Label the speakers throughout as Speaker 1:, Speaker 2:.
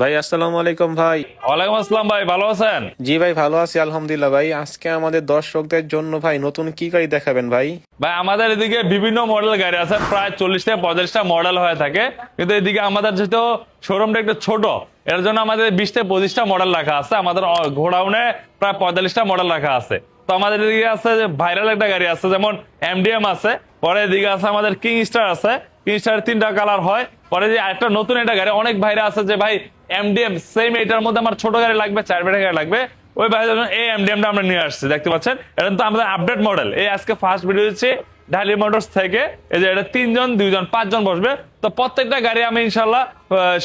Speaker 1: ভাই আসসালামু আলাইকুম ভাই।
Speaker 2: ওয়ালাইকুম আসসালাম ভাই ভালো আছেন?
Speaker 1: জি ভাই ভালো আছি আলহামদুলিল্লাহ ভাই। আজকে আমাদের দর্শকদের জন্য ভাই নতুন কি গাড়ি দেখাবেন ভাই?
Speaker 2: ভাই আমাদের এদিকে বিভিন্ন মডেল গাড়ি আছে প্রায় চল্লিশ থেকে পঁয়তাল্লিশটা মডেল হয়ে থাকে। কিন্তু এদিকে আমাদের যেহেতু শোরুমটা একটু ছোট এর জন্য আমাদের বিশ থেকে পঁচিশটা মডেল রাখা আছে। আমাদের ঘোড়াউনে প্রায় পঁয়তাল্লিশটা মডেল রাখা আছে। তো আমাদের এদিকে আছে যে ভাইরাল একটা গাড়ি আছে যেমন এমডিএম আছে। পরে এদিকে আছে আমাদের কিং স্টার আছে। কিং স্টার তিনটা কালার হয়। পরে যে একটা নতুন একটা গাড়ি অনেক ভাইরা আছে যে ভাই এমডিএম সেম এটার মধ্যে আমার ছোট গাড়ি লাগবে, চার বেটা গাড়ি লাগবে। ওই জন্য এই এমডিএমটা আমরা নিয়ে আসছি, দেখতে পাচ্ছেন? এটা তো আমাদের আপডেট মডেল এই আজকে ফার্স্ট ভিডিও দিচ্ছি ঢালি মোটরস থেকে। এই যে এটা তিনজন, দুইজন, পাঁচজন বসবে। তো প্রত্যেকটা গাড়ি আমি ইনশাল্লাহ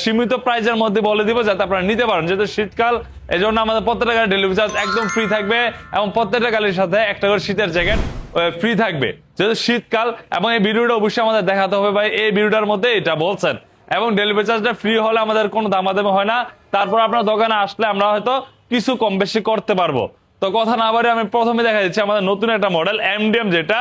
Speaker 2: সীমিত প্রাইজের মধ্যে বলে দিব যাতে আপনারা নিতে পারেন। যেহেতু শীতকাল এই জন্য আমাদের প্রত্যেকটা গাড়ি ডেলিভারি চার্জ একদম ফ্রি থাকবে এবং প্রত্যেকটা গাড়ির সাথে একটা করে শীতের জ্যাকেট ফ্রি থাকবে। যেহেতু শীতকাল, এবং এই ভিডিওটা অবশ্যই আমাদের দেখাতে হবে ভাই। এই ভিডিওটার মধ্যে এটা বলছেন। এবং ডেলিভারি চার্জটা ফ্রি হলে আমাদের কোনো দামাদামি হয় না। তারপর আপনার দোকানে আসলে আমরা হয়তো কিছু কম বেশি করতে পারব। তো কথা না বাড়ি আমি প্রথমে দেখা দিচ্ছি আমাদের নতুন একটা মডেল এমডিএম যেটা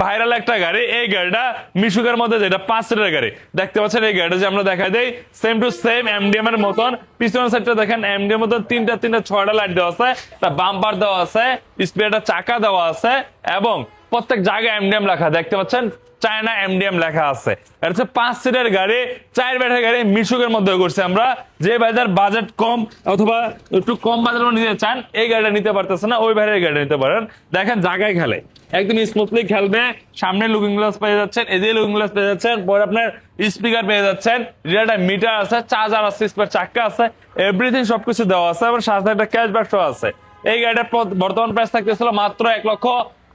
Speaker 2: ভাইরাল একটা গাড়ি। এই গাড়িটা মিশুকের মধ্যে যেটা পাঁচ সিটের গাড়ি। দেখতে পাচ্ছেন এই গাড়িটা যে আমরা দেখা দেই সেম টু সেম এমডিএম এর মতন। পিছনের সাইডটা দেখেন এমডিএম মতন তিনটা তিনটা, ছয়টা লাইট দেওয়া আছে। তা বাম্পার দেওয়া আছে স্পিডটা চাকা দেওয়া আছে এবং প্রত্যেক জায়গায় এমডিএম লেখা, দেখতে পাচ্ছেন? চায়না এমডিএম লেখা আছে। এটা হচ্ছে পাঁচ সিটের গাড়ি, চার ব্যাটের গাড়ি মিশুকের মধ্যে করছি আমরা। যে বাজার বাজেট কম অথবা একটু কম বাজারও নিতে চান, এই গাড়িটা নিতে পারতেছে না, ওই বাইরের গাড়ি নিতে পারেন। দেখেন, জায়গায় খেলে। একদম স্মুথলি খেলবে, সামনে লুকিং গ্লাস পেয়ে যাচ্ছেন এদিকে লুকিং গ্লাস পেয়ে যাচ্ছেন, পরে আপনার স্পিকার পেয়ে যাচ্ছেন রিয়াটা মিটার আছে চার্জার আছে স্পেয়ার চাক্কা আছে এভরিথিং সবকিছু দেওয়া আছে এবং সাথে একটা ক্যাশ ব্যাকও আছে। এই গাড়িটার প- বর্তমান প্রাইস থাকতেছিল মাত্র এক লক্ষ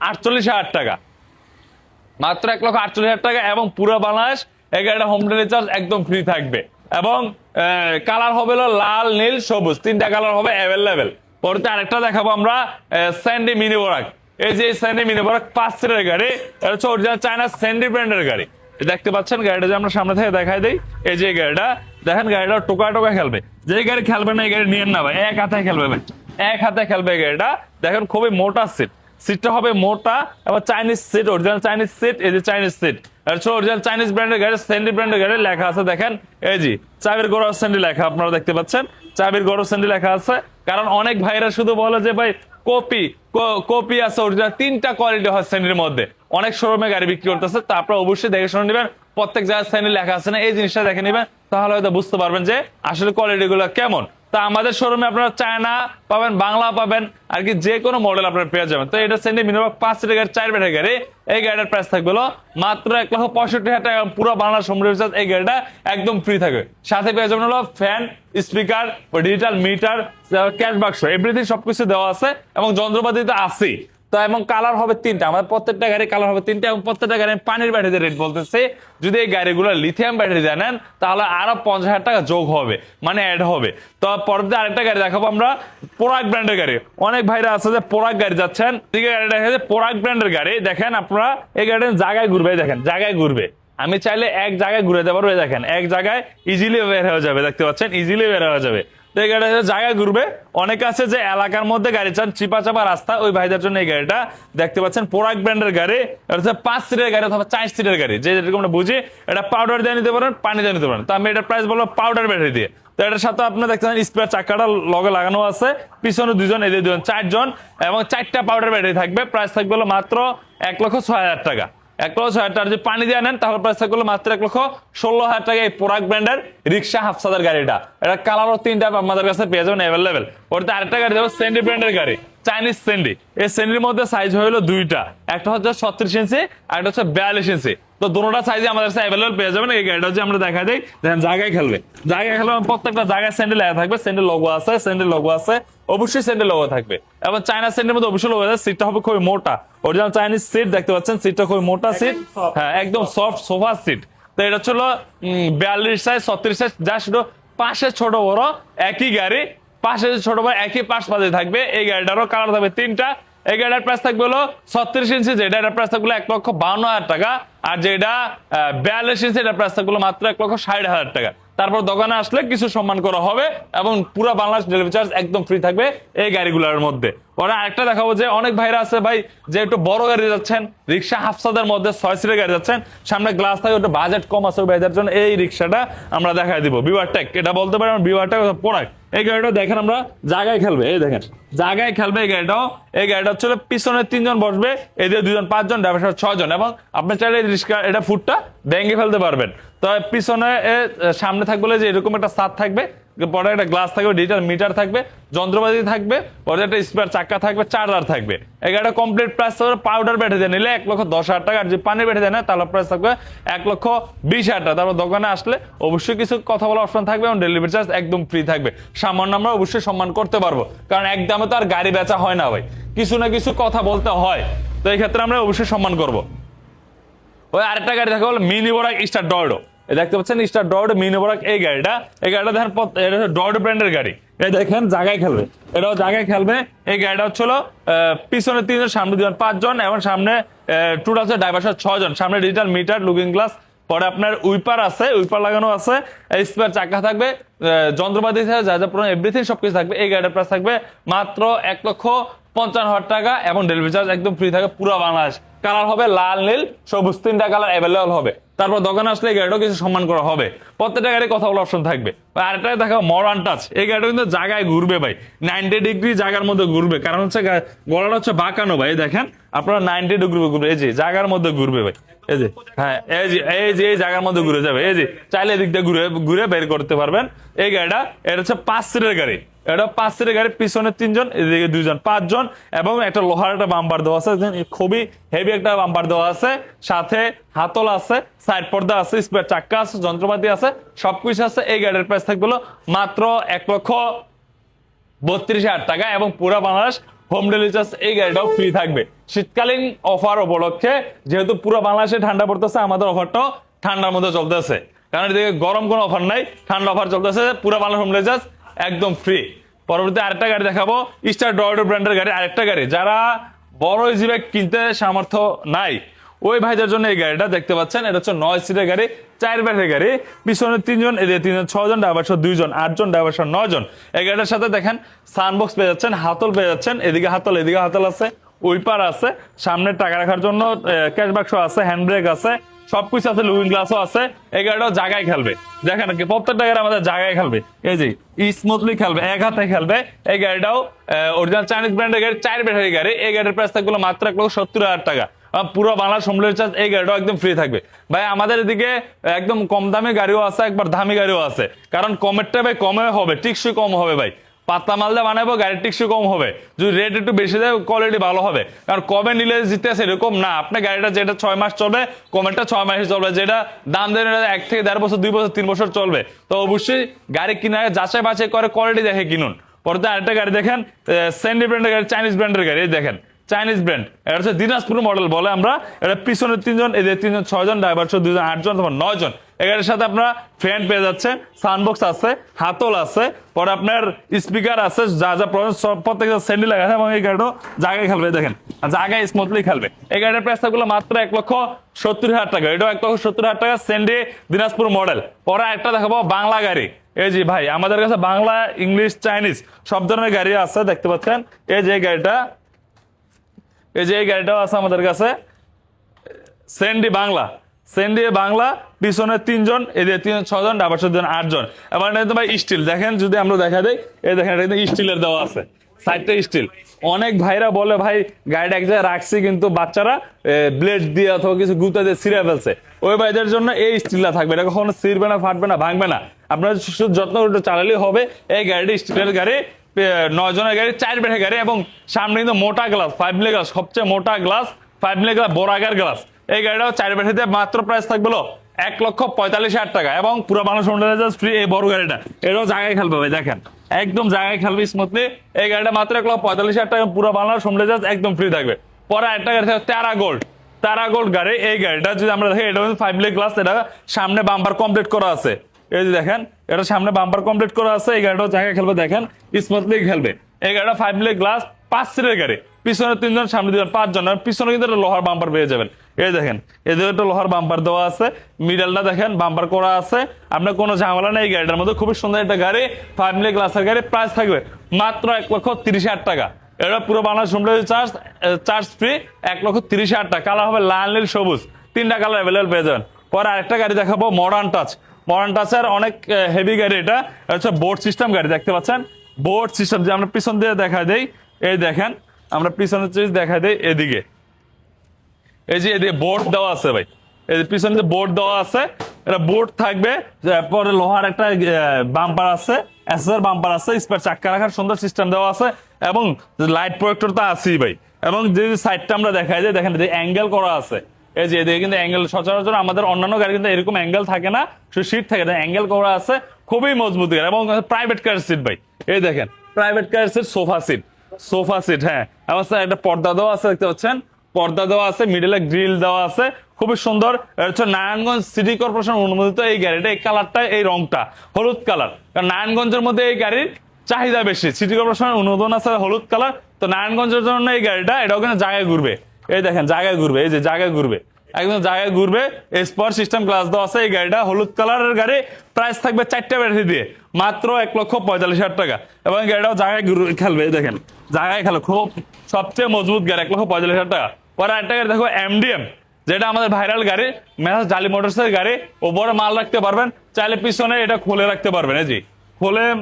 Speaker 2: আটচল্লিশ হাজার টাকা। মাত্র এক লক্ষ আটচল্লিশ হাজার টাকা এবং পুরো এই গাড়িটা হোম ডেলিভারি চার্জ একদম ফ্রি থাকবে। এবং কালার হবে লাল, নীল, সবুজ। তিনটা কালার হবে অ্যাভেলেবেল পরে আরেকটা দেখাবো আমরা স্যান্ডি মিনি বরাক এই যে স্যান্ডি মিনি বরাক পাঁচ সিটের গাড়ি, এটা হচ্ছে অরিজিনাল চায়না স্যান্ডি ব্র্যান্ডের গাড়ি। দেখতে পাচ্ছেন, গাড়িটা যে আমরা সামনে থেকে দেখাই দিই, এই যে গাড়িটা, দেখেন গাড়িটা টোকা টোকা খেলবে। যে গাড়ি খেলবে না, এই গাড়ি নিয়ে না ভাই, এক হাতে খেলবে এক হাতে খেলবে গাড়িটা। দেখেন খুবই মোটা সিট সিটটা হবে মোটা এবং Chinese seat original Chinese seat এই যে চাইনিজ সিট আর অরিজিনাল চাইনিজ ব্র্যান্ডের গাড়ি স্যান্ডি ব্র্যান্ডের গাড়ি লেখা আছে, দেখেন। এই জি চাবির গড় স্যান্ডি লেখা, আপনারা দেখতে পাচ্ছেন। চাবির গড় স্যান্ডি লেখা আছে। কারণ অনেক ভাইরা শুধু বলে যে, ভাই, কপি কপি আছে অরিজিনাল তিনটা কোয়ালিটি হয় স্যান্ডির মধ্যে। অনেক শোরুমে গাড়ি বিক্রি করতেছে, তা আপনারা অবশ্যই দেখে শুনে নেবেন। প্রত্যেক জায়গায় স্যান্ডি লেখা আছে না, এই জিনিসটা দেখে নেবেন। তাহলে হয়তো বুঝতে পারবেন যে, আসলে কোয়ালিটি গুলো কেমন। তা আমাদের শোরুমে আপনারা চায়না পাবেন, বাংলা পাবেন, আর কি যে কোনো মডেল আপনার পেয়ে যাবেন। তো এটা সেন্ডি মিনিমাম পাঁচ সিটের গাড়ি চার বেটা গাড়ি, এই গাড়িটার প্রাইস থাকবে মাত্র এক লক্ষ পঁয়ষট্টি হাজার টাকা পুরো বাংলার সমুদ্র এই গাড়িটা একদম ফ্রি থাকবে। সাথে পেয়ে যাবেন হলো fan speaker digital meter cash বাক্স এভরিথিং সবকিছু দেওয়া আছে এবং যন্ত্রপাতি তো আছেই। তো এবং কালার হবে তিনটা। আমাদের প্রত্যেকটা গাড়ি কালার হবে তিনটা এবং প্রত্যেকটা গাড়ি পানির ব্যাটারিতে রেট বলতেছে। যদি এই গাড়িগুলো লিথিয়াম ব্যাটারি দেয় নেন, তাহলে আরও পঞ্চাশ হাজার টাকা যোগ হবে মানে অ্যাড হবে। তো পরবর্তী আরেকটা গাড়ি দেখাবো আমরা পোরাক ব্র্যান্ডের গাড়ি। অনেক ভাইরা আছে যে পোরাক গাড়ি যাচ্ছেন আছে গাড়িটা হচ্ছে পোরাক ব্র্যান্ডের গাড়ি। দেখেন আপনারা, এই গাড়িটা জায়গায় ঘুরবে দেখেন, জায়গায় ঘুরবে। আমি চাইলে এক জায়গায় ঘুরে দেবো দেখেন, এক জায়গায় ইজিলি বের হয়ে যাবে, দেখতে পাচ্ছেন? ইজিলি বের হয়ে যাবে। জায়গায় ঘুরবে, অনেক আছে যে এলাকার মধ্যে গাড়ি চান চিপা চাপা রাস্তা, ওই ভাইদের জন্য এই গাড়িটা দেখতে পাচ্ছেন, পোরাক ব্র্যান্ডের গাড়ি হচ্ছে পাঁচ সিটের গাড়ি অথবা চার সিটের গাড়ি, যে যেরকম আমরা বুঝি, এটা পাউডার দিয়ে নিতে পারেন, পানি দিয়ে নিতে পারেন। তো আমি এটার প্রাইস বলব পাউডার ব্যাটারি দিয়ে। তো এটার সাথে আপনার দেখতে পাচ্ছেন স্পেয়ার চাকাটা লগে লাগানো আছে, পিছনে দুজন এদের দুজন, চারজন, এবং চারটা পাউডার ব্যাটারি থাকবে প্রাইস থাকবে মাত্র এক লক্ষ ছয় হাজার টাকা। এক লক্ষ হাজার টাকা যদি পানি দিয়ে নেন, তাহলে প্রাইস থাকল মাত্র এক লক্ষ ষোলো হাজার টাকা এই পোরাক ব্র্যান্ডের রিক্সা হাফসাদার গাড়িটা। এটা কালারও তিনটা আমাদের কাছে পেয়ে যাবেন অ্যাভেলেবেল ওটাতে আরেকটা গাড়ি দেবো সেন্ডি ব্র্যান্ডের গাড়ি চাইনিজ সেন্ডি এই সেন্ডির মধ্যে সাইজ হলো দুইটা। একটা হচ্ছে ছত্রিশ ইঞ্চি আর একটা হচ্ছে বিয়াল্লিশ ইঞ্চি তো দুটোটা সাইজে আমাদের কাছে অ্যাভেলেবল পেয়ে যাবেন। এই গাড়িটা হচ্ছে আমরা দেখা দিই। দেখেন জায়গায় খেলবে। জায়গায় খেলবে প্রত্যেকটা জায়গায় স্যান্ডেল লেখা থাকবে। স্যান্ডেল লোগো আছে স্যান্ডেল লোগো আছে। অবশ্যই স্যান্ডেল লোগো থাকবে। এবং চায়না স্যান্ডের মধ্যে অবশ্যই লোগো আছে। সিটটা হবে খুবই মোটা। অরিজিনাল চাইনিজ সিট দেখতে পাচ্ছেন। সিটটা খুবই মোটা সিট হ্যাঁ একদম সফট সোফা সিট তো এটা ছিল বিয়াল্লিশ সাইজ ছত্রিশ সাইজ যা শুধু পাশে ছোট বড় একই গাড়ি। পাশে ছোট বড় একই পাশ পাশে থাকবে। এই গাড়িটারও কালার থাকবে তিনটা। এই গাড়িটার প্রাইস থাকবে হলো ছত্রিশ ইঞ্চি যেটা এটার প্রাইস থাকবে এক লক্ষ বাউন্ন হাজার টাকা। আর যেটা বিয়াল্লিশ ইঞ্চি এটার প্রাইস থাকবে মাত্র এক লক্ষ ষাট হাজার টাকা। তারপর দোকানে আসলে কিছু সম্মান করা হবে এবং পুরো বাংলাদেশ ডেলিভারি চার্জ একদম ফ্রি থাকবে এই গাড়িগুলোর মধ্যে। ওরা আরেকটা দেখাবো যে অনেক ভাইরা আছে ভাই, যে একটু বড় গাড়ি যাচ্ছেন, রিক্সা হাফসাদের মধ্যে ছয় সিটের গাড়ি যাচ্ছেন, সামনে গ্লাস থাকে একটু বাজেট কম আছে ভাইদের জন্য, এই রিক্সাটা আমরা দেখাই দিব। বিওয়ার টেক এটা বলতে পারি আমরা বিওয়ার টেক প্রোডাক্ট এই গাড়িটা দেখেন আমরা, জায়গায় খেলবে, এই দেখেন, জায়গায় খেলবে এই গাড়িটাও। এই গাড়িটা হচ্ছে পিছনে তিনজন বসবে এদের দুজন, পাঁচজন ড্রাইভার ছজন এবং আপনি চাইলে রিক্সা, এটা ফুটটা ভেঙে ফেলতে পারবেন। তো পিছনে সামনে থাকবে যে এরকম একটা সাত থাকবে, পরে একটা গ্লাস থাকবে ডিজিটাল মিটার থাকবে, যন্ত্রপাতি থাকবে, পরে একটা স্পেয়ার চাক্কা থাকবে চার্জার থাকবে। এই গাড়িটা কমপ্লিট প্রাইস থাকবে পাউডার বেটে দিয়ে, নিলে এক লক্ষ দশ হাজার টাকা, আর যদি পানি বেটে দেয় না, তাহলে প্রাইস থাকবে এক লক্ষ বিশ হাজার টাকা। তারপর দোকানে আসলে অবশ্যই কিছু কথা বলার অপশন থাকবে এবং ডেলিভারি চার্জ একদম ফ্রি থাকবে। সামান্য আমরা অবশ্যই সম্মান করতে পারব, কারণ একদমে তো আর গাড়ি বেচা হয় না ভাই। কিছু না কিছু কথা বলতে হয়, তো এই ক্ষেত্রে আমরা অবশ্যই সম্মান করব। ওই আরেকটা গাড়ি দেখা হলো মিনি বরাক স্টার এই দেখতে পাচ্ছেন স্টার ডর্ডো মিনি বরাক এই গাড়িটা। এই গাড়িটা দেখেন এটা ডর্ডো ব্র্যান্ডের গাড়ি। এই দেখেন, জায়গায় খেলবে। এটাও জায়গায় খেলবে। এই গাড়িটা হচ্ছিল পিছনে তিনজন, সামনে দুজন, পাঁচজন, এবং সামনে টোটাল হচ্ছে ড্রাইভার ছজন সামনে ডিজিটাল মিটার লুকিং গ্লাস পরে আপনার উইপার আছে, উইপার লাগানো আছে স্পেয়ার চাকা থাকবে যন্ত্রপাতি যা যা পুরো এভরিথিং সবকিছু থাকবে। এই গাড়িটার প্রাইস থাকবে মাত্র এক লক্ষ পঞ্চান্ন হাজার টাকা, এবং ডেলিভারি চার্জ একদম ফ্রি থাকে পুরো বাংলাদেশ। কালার হবে লাল, নীল, সবুজ, তিনটা কালার অ্যাভেলেবল হবে। তারপর দোকানে আসলে এই গাড়িটাও কিছু সম্মান করা হবে। প্রত্যেকটা গাড়ি কথা বলার অপশন থাকবে। আর আরেকটা দেখা মডার্ন টাচ এই গাড়িটা কিন্তু জায়গায় ঘুরবে ভাই। নাইনটি ডিগ্রি জায়গার মধ্যে ঘুরবে। কারণ হচ্ছে গলাটা হচ্ছে বাঁকানো ভাই, দেখেন। আপনারা নাইনটি ডিগ্রি ঘুরবে। এই যে, জায়গার মধ্যে ঘুরবে ভাই। এই যে হ্যাঁ এই যে এই যে, এই জায়গার মধ্যে ঘুরে যাবে। এই যে, চাইলে এদিক দিয়ে ঘুরে ঘুরে বের করতে পারবেন। এই গাড়িটা, এটা হচ্ছে পাঁচ সিটের গাড়ি। এটা পাঁচ সিটের গাড়ি, পিছনে তিনজন, এদিকে দুইজন, পাঁচজন, এবং একটা লোহার একটা বাম্বার দেওয়া আছে। খুবই হেভি একটা বাম্বার দেওয়া আছে। সাথে হাতল আছে সাইড পর্দা আছে স্পেয়ার চাক্কা আছে, যন্ত্রপাতি আছে, সবকিছু আছে। এই গাড়ির প্রাইস থাকবে মাত্র এক লক্ষ বত্রিশ হাজার টাকা, এবং পুরো বাংলাদেশ হোম ডেলিভারি চার্জ এই গাড়িটাও ফ্রি থাকবে। শীতকালীন অফার উপলক্ষে, যেহেতু পুরো বাংলাদেশে ঠান্ডা পড়তেছে, আমাদের অফারটাও ঠান্ডার মধ্যে চলতেছে। কারণ এদিকে গরম কোনো অফার নাই, ঠান্ডা অফার চলতেছে, পুরো বাংলাদেশ হোম ডেলিভারি চার্জ একদম ফ্রি পরবর্তী আরেকটা গাড়ি দেখাবো স্টার ডর্ডো ব্র্যান্ডের গাড়ি, আরেকটা গাড়ি। যারা বড় জিবে কিনতে সামর্থ্য নাই, ওই ভাইদের জন্য এই গাড়িটা দেখতে পাচ্ছেন। এটা হচ্ছে নয় সিটের গাড়ি, চার ব্যাটের গাড়ি। পিছনে তিনজন, এদিকে তিনজন, ছজন ড্রাইভার সহ দুইজন, আটজন ড্রাইভার সহ নজন এই গাড়িটার সাথে দেখেন সানবক্স পেয়ে যাচ্ছেন, হাতল পেয়ে যাচ্ছেন। এদিকে হাতল এদিকে হাতল আছে উইপার আছে। সামনে টাকা রাখার জন্য ক্যাশ বাক্স আছে হ্যান্ড ব্রেক আছে। সবকিছু আছে লুইং গ্লাসও আছে, এই গাড়িটাও জায়গায় খেলবে। দেখেন প্রত্যেকটা গাড়ি আমাদের জায়গায় খেলবে। এই যে স্মুথলি খেলবে, এক হাতে খেলবে, এই গাড়িটাও অরিজিনাল চাইনিজ ব্র্যান্ডের গাড়ি, চার ব্যাটারি গাড়ি, এই গাড়ির প্রাইস থাকবে মাত্র এক লক্ষ সত্তর হাজার টাকা। পুরো বাংলা সম্মিলিত চার্জ এই গাড়িটাও একদম ফ্রি থাকবে। ভাই, আমাদের এদিকে একদম কম দামি গাড়িও আছে, একবার দামি গাড়িও আছে। কারণ কমেরটা ভাই কমে হবে, টিকসই কম হবে ভাই। পাতলা মাল দিয়ে বানাবো গাড়ির টিকসই কম হবে। যদি রেট একটু বেশি দেয় কোয়ালিটি ভালো হবে। কারণ কবে নিলে জিতে আছে এরকম না। আপনার গাড়িটা যেটা ছয় মাস চলবে, কমেরটা ছয় মাসে চলবে। যেটা দাম দেন এক থেকে দেড় বছর, দুই বছর, তিন বছর চলবে। তো অবশ্যই গাড়ি কিনার যাচাই বাছাই করে কোয়ালিটি দেখে কিনুন। পরে আরেকটা গাড়ি দেখেন স্যান্ডি ব্র্যান্ডের গাড়ি চাইনিজ ব্র্যান্ডের গাড়ি দেখেন চাইনিজ ব্র্যান্ড এটা হচ্ছে দিনাজপুর মডেল বলে আমরা। এটা পিছনে তিনজন, এদের তিনজন, ছয়জন ড্রাইভার দুজন আটজন, তোমার নয়জন। এগারোর সাথে আপনার ফ্যান পেয়ে যাচ্ছে সাউন্ডবক্স আছে, হাতল আছে, পরে আপনার স্পিকার আছে, যা যা প্রয়োজন সব প্রত্যেকটা লাগা আছে এবং এই গাড়িটাও জায়গায় খেলবে, দেখেন। জায়গায় স্মুথলি খেলবে। এই গাড়ির প্রাইস থাকল মাত্র এক লক্ষ সত্তর হাজার টাকা। এটাও এক লক্ষ সত্তর হাজার টাকা স্যান্ডি দিনাজপুর মডেল পরে একটা দেখাবো, বাংলা গাড়ি। এই যে ভাই, আমাদের কাছে বাংলা, ইংলিশ, চাইনিজ সব ধরনের গাড়ি আছে, দেখতে পাচ্ছেন। এই যে গাড়িটা, এই যে এই গাড়িটাও আছে আমাদের কাছে। সেন্ডি বাংলা। সেন্ডি বাংলা, পিছনে তিনজন এদের তিন ছজন ডাবার দুজন, আটজন। এবার এটা কিন্তু ভাই স্টিল দেখেন, যদি আমরা দেখা দেই, এই দেখেন, এটা কিন্তু স্টিলের দেওয়া আছে। সাইডটা স্টিল অনেক ভাইরা বলে, ভাই, গাড়িটা এক জায়গায় রাখছি, কিন্তু বাচ্চারা ব্লেড দিয়ে অথবা কিছু গুতা দিয়ে ছিঁড়ে ফেলছে। ওই ভাইদের জন্য এই স্টিলটা থাকবে। এটা কখনো ছিঁড়বে না, ফাটবে না, ভাঙবে না। আপনার শুধু যত্ন করে চালালেই হবে। এই গাড়িটি স্টিলের গাড়ি নয় জনের গাড়ি, চার বেঠে গাড়ি এবং সামনে কিন্তু মোটা গ্লাস ফাইভ মিলে গ্লাস সবচেয়ে মোটা গ্লাস ফাইভ মিলে গ্লাস বড় আগার গ্লাস এই গাড়িটাও চার বেঠেতে মাত্র প্রাইস থাকবে এক লক্ষ পঁয়তাল্লিশ হাজার টাকা এবং পুরো সমুদ্র ফ্রি এই বড় গাড়িটা। এটাও জায়গায় খেলবে ভাই, দেখেন। একদম জায়গায় খেলবে স্মুথলি এই গাড়িটা মাত্র এক লক্ষ পঁয়তাল্লিশ হাজার টাকা পুরো বাংলার সমুদ্র একদম ফ্রি থাকবে। পরে একটা গাড়ি থাকবে তেরা গোল্ড তারা গোল্ড গাড়ি, এই গাড়িটা যদি আমরা দেখি, এটা হচ্ছে ফাইভ মিলে গ্লাস এটা সামনে বাম্পার কমপ্লিট করা আছে। এই যে দেখেন, এটা সামনে বাম্পার কমপ্লিট করা আছে, এই গাড়িটাও জায়গায় খেলবে, দেখেন স্মুথলি খেলবে। এই গাড়িটা ফাইভ মিলে গ্লাস পাঁচ সিটের গাড়ি। পিছনে তিনজন, সামনে দুজন, পাঁচজন পিছনে কিন্তু লোহার বাম্পার পেয়ে যাবেন। এই দেখেন এদের একটা লোহার বাম্পার দেওয়া আছে মিডলটা দেখেন বাম্পার করা আছে। আপনার কোনো ঝামেলা নেই গাড়িটার মধ্যে, খুবই সুন্দর একটা গাড়ি ফ্যামিলি ক্লাসের গাড়ি প্রাইস থাকবে মাত্র এক লক্ষ তিরিশ হাজার টাকা। এটা পুরো Bangladesh home charge charge free এক লক্ষ তিরিশ হাজার টাকা। কালার হবে লাল, নীল, সবুজ। তিনটা কালার অ্যাভেলেবল পেয়ে যাবেন। পরে আরেকটা গাড়ি দেখাবো মডার্ন টাচ মডার্ন টাচের অনেক হেভি গাড়ি এটা। হচ্ছে বোর্ড সিস্টেম গাড়ি, দেখতে পাচ্ছেন? বোর্ড সিস্টেম যে আমরা পিছন দিয়ে দেখা দেই, এই দেখেন, আমরা পিছনের চিজ দেখা দেই, এদিকে। এই যে এদিকে বোর্ড দেওয়া আছে ভাই। এই যে পিছনে যে বোর্ড দেওয়া আছে, এটা বোর্ড থাকবে পরে লোহার একটা বাম্পার আছে এসএসআর বাম্পার আছে স্পেয়ার চাক্কা রাখার সুন্দর সিস্টেম দেওয়া আছে, এবং লাইট প্রোজেক্টর তো আছেই ভাই। এবং যে সাইডটা আমরা দেখাই যে, দেখেন যে অ্যাঙ্গেল করা আছে। এই যে এদিকে কিন্তু অ্যাঙ্গেল সচরাচর আমাদের অন্যান্য গাড়ি কিন্তু এরকম অ্যাঙ্গেল থাকে না শুধু সিট থাকে অ্যাঙ্গেল করা আছে, খুবই মজবুত গাড়ি। এবং প্রাইভেট কার সিট ভাই। এই দেখেন private car seat sofa seat sofa seat হ্যাঁ। আমার স্যার একটা পর্দা দেওয়া আছে, দেখতে পাচ্ছেন? পর্দা দেওয়া আছে মিডলে গ্রিল দেওয়া আছে। খুবই সুন্দর। হচ্ছে নারায়ণগঞ্জ সিটি কর্পোরেশন অনুমোদিত এই গাড়িটা। এই কালারটা এই রংটা, হলুদ কালার কারণ নারায়ণগঞ্জের মধ্যে এই গাড়ির চাহিদা বেশি। সিটি কর্পোরেশনের অনুমোদন আছে হলুদ কালার তো নারায়ণগঞ্জের জন্য এই গাড়িটা, এটাও কিন্তু জায়গায় ঘুরবে। এই দেখেন, জায়গায় ঘুরবে, এই যে জায়গায় ঘুরবে। একদম জায়গায় ঘুরবে। স্পর সিস্টেম গ্লাস দেওয়া আছে এই গাড়িটা। হলুদ কালারের গাড়ি। প্রাইস থাকবে চারটা ব্যাটারি দিয়ে। মাত্র এক লক্ষ পঁয়তাল্লিশ হাজার টাকা। এবং গাড়িটাও জায়গায় খেলবে। এই দেখেন, জায়গায় খেলো। খুব সবচেয়ে মজবুত গাড়ি, এক লক্ষ পঁয়তাল্লিশ হাজার টাকা। পরে আরেকটা গাড়ি দেখো এমডিএম যেটা আমাদের ভাইরাল গাড়ি মেসাজ জালি মোটরসের গাড়ি। ওপরে মাল রাখতে পারবেন, চাইলে পিছনে এটা খুলে রাখতে পারবেন, এই জি খুলে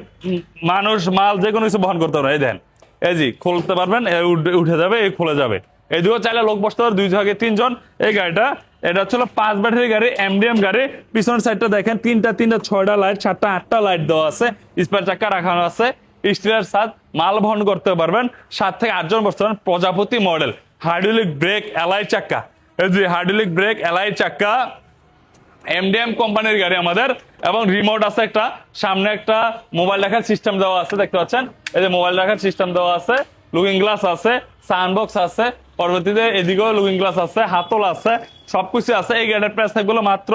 Speaker 2: মানুষ মাল যে কোনো কিছু বহন করতে পারবে, এই দেন এই জি খুলতে পারবেন উঠে- যাবে, এই খুলে যাবে। এই দুটো চাইলে লোক বসতে পারে, দুই ভাগে তিনজন। এই গাড়িটা, এটা হচ্ছে পাঁচ ব্যাটারি গাড়ি এমডিএম গাড়ি। পিছনের সাইডটা দেখেন, তিনটা তিনটা, ছয়টা লাইট সাতটা, আটটা লাইট দেওয়া আছে স্পেয়ার চাক্কা রাখানো আছে। স্টিলের সাথ মাল বহন করতে পারবেন, সাত থেকে আটজন বসতে পারেন প্রজাপতি মডেল হাইড্রোলিক ব্রেক এলাই চাক্কা। এই হাইড্রোলিক ব্রেক এলাই চাক্কা এমডিএম কোম্পানির গাড়ি আমাদের, এবং রিমোট আছে একটা, সামনে একটা মোবাইল রাখার সিস্টেম দেওয়া আছে, দেখতে পাচ্ছেন? এই যে মোবাইল রাখার সিস্টেম দেওয়া আছে লুকিং গ্লাস আছে সাউন্ডবক্স আছে, পরবর্তীতে এদিকেও লুকিং গ্লাস আছে, হাতল আছে, সবকিছু আছে। এই গাড়ির প্রাইস থাকবে মাত্র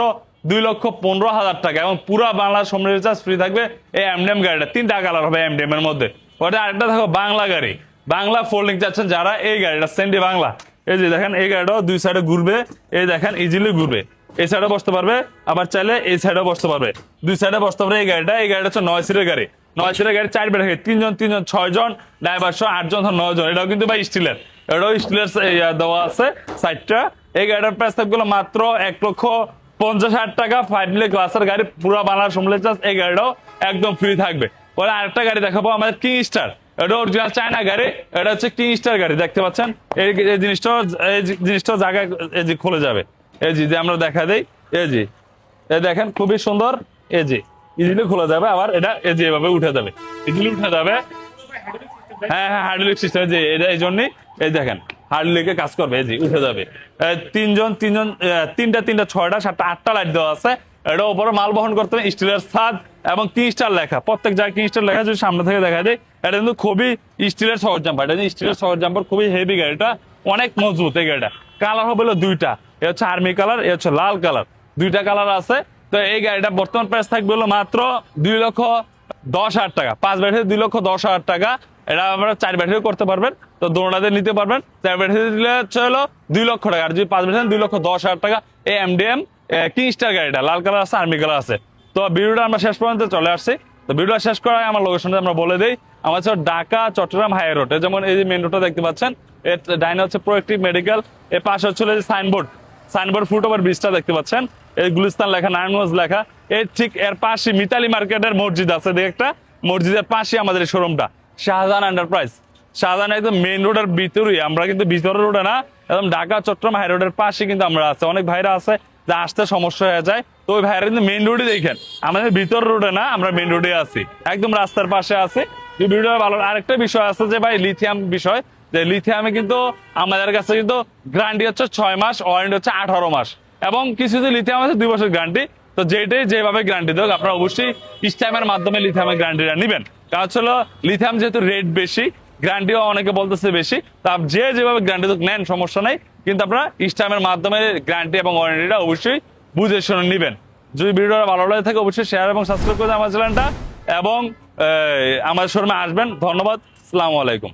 Speaker 2: দুই লক্ষ পনেরো হাজার টাকা, এবং পুরো বাংলা সময় রিচার্জ ফ্রি থাকবে এই এমডিএম গাড়িটা। তিনটা কালার হবে এমডিএম এর মধ্যে। ওটা আরেকটা থাকবে বাংলা গাড়ি। বাংলা ফোল্ডিং চাচ্ছেন যারা, এই গাড়িটা সেন্ডি বাংলা। এই যে দেখেন, এই গাড়িটাও দুই সাইডে ঘুরবে, এই দেখেন ইজিলি ঘুরবে। এই সাইডে বসতে পারবে, আবার চাইলে এই সাইডে বসতে পারবে। দুই সাইডে বসতে পারবে, এই গাড়িটা এই গাড়িটা হচ্ছে নয় সিটের গাড়ি। নয় সিটের গাড়ি চার বেড়ে তিনজন তিনজন, ছয় জন ড্রাইভার সহ আটজন নয় জন। এটাও কিন্তু ভাই স্টিলের এটাও স্টিলের দেওয়া আছে সাইডটা এই গাড়িটার প্রাইস থাকবে মাত্র এক লক্ষ পঞ্চাশ হাজার টাকা। ফাইভ মিলে ক্লাসের গাড়ি, পুরো বাংলার সমলে চার্জ এই গাড়িটাও একদম ফ্রি থাকবে। পরে আরেকটা গাড়ি দেখাবো, আমাদের কিং স্টার এটা অরিজিনাল চায়না গাড়ি, এটা হচ্ছে কিং স্টার গাড়ি, দেখতে পাচ্ছেন? এই জিনিসটা এই জিনিসটা জায়গায় এই খুলে যাবে। এই জি যে আমরা দেখা দেই, এই জি এই দেখেন, খুবই সুন্দর, এই জি ইজিলি খোলা যাবে, আবার এটা, এই যে এভাবে উঠে যাবে। ইজিলি উঠে যাবে। হ্যাঁ হ্যাঁ হার্ডলিক সিস্টেম যে এটা এই জন্যই, এই দেখেন হার্ডলিকে কাজ করবে, এই যে, উঠে যাবে। তিনজন তিনজন তিনটা তিনটা, ছয়টা, সাতটা, আটটা লাইট দেওয়া আছে। এটা উপরে মাল বহন করতে হবে স্টিলের ছাদ এবং তিন স্টার লেখা। প্রত্যেক জায়গায় তিন স্টার লেখা, যদি সামনে থেকে দেখা যায়, এটা কিন্তু খুবই স্টিলের শহর জাম্পার এটা স্টিলের শহর জাম্পার খুবই হেভি গাড়িটা অনেক মজবুত এই গাড়িটা কালার হবে দুইটা। এ হচ্ছে আর্মি কালার এ হচ্ছে লাল কালার দুইটা কালার আছে। তো এই গাড়িটা বর্তমান প্রাইস থাকবে হলো মাত্র দুই লক্ষ দশ হাজার টাকা। পাঁচ ব্যাটারি দুই লক্ষ দশ হাজার টাকা। এটা আমরা চার ব্যাটারি করতে পারবেন। তো দোনোটাতে নিতে পারবেন। চার ব্যাটারি দিলে হচ্ছে হলো দুই লক্ষ টাকা। আর যদি পাঁচ ব্যাটারি দুই লক্ষ দশ হাজার টাকা। এই এমডিএম কিং স্টার গাড়িটা লাল কালার আছে আর্মি কালার আছে। তো ভিডিওটা আমরা শেষ পর্যন্ত চলে আসছি। তো ভিডিওটা শেষ করার আমার লোকেশনটা আমরা বলে দিই। আমার হচ্ছে ঢাকা চট্টগ্রাম হাই রোড যেমন এই যে মেন রোডটা দেখতে পাচ্ছেন, এর ডাইনে হচ্ছে প্রোয়েক্টিভ মেডিকেল এর পাশে হচ্ছে যে সাইনবোর্ড সাইনবোর্ড ফুট ওভার ব্রিজটা দেখতে পাচ্ছেন। এই গুলিস্তান লেখা, নারায়ণগঞ্জ লেখা। এর ঠিক এর পাশে মিতালি মার্কেটের মসজিদ আছে দেখ একটা। মসজিদের পাশে আমাদের এই শোরুমটা শাহজাহান এন্টারপ্রাইজ শাহজাহান একদম মেইন রোডের ভিতরেই। আমরা কিন্তু ভিতরের রোডে না, একদম ঢাকা চট্টগ্রাম হাই রোডের পাশে কিন্তু আমরা আছে। অনেক ভাইরা আছে। যে আসতে সমস্যা হয়ে যায়, তো ওই ভাইরা কিন্তু মেইন রোডে দেখেন। আমাদের ভিতর রোডে না, আমরা মেইন রোডে আছি। একদম রাস্তার পাশে আছে। ভিডিওটা ভালো আরেকটা বিষয় আছে যে ভাই লিথিয়াম বিষয়। যে লিথিয়ামে কিন্তু আমাদের কাছে কিন্তু গ্যারান্টি হচ্ছে ছয় মাস ওয়ারেন্টি হচ্ছে আঠারো মাস। এবং কিছু যদি লিথিয়াম আছে, দুই বছর গ্যারান্টি তো যেটাই যেভাবে গ্যারান্টি দেখ আপনারা অবশ্যই স্ট্যামের মাধ্যমে লিথিয়ামের গ্যারান্টিটা নেবেন। কারণ হচ্ছে লিথিয়াম যেহেতু রেট বেশি গ্যারান্টিও অনেকে বলতেছে বেশি। তা যে যেভাবে গ্যারান্টি নেন, সমস্যা নেই। কিন্তু আপনারা ইস্টামের মাধ্যমে গ্যারান্টি এবং ওয়ারেন্টিটা অবশ্যই বুঝে শুনে নেবেন। যদি ভিডিওটা ভালো লাগে থাকে অবশ্যই শেয়ার এবং সাবস্ক্রাইব করে আমার চ্যানেলটা এবং আমাদের শোরুমে আসবেন। ধন্যবাদ। আসসালামু আলাইকুম।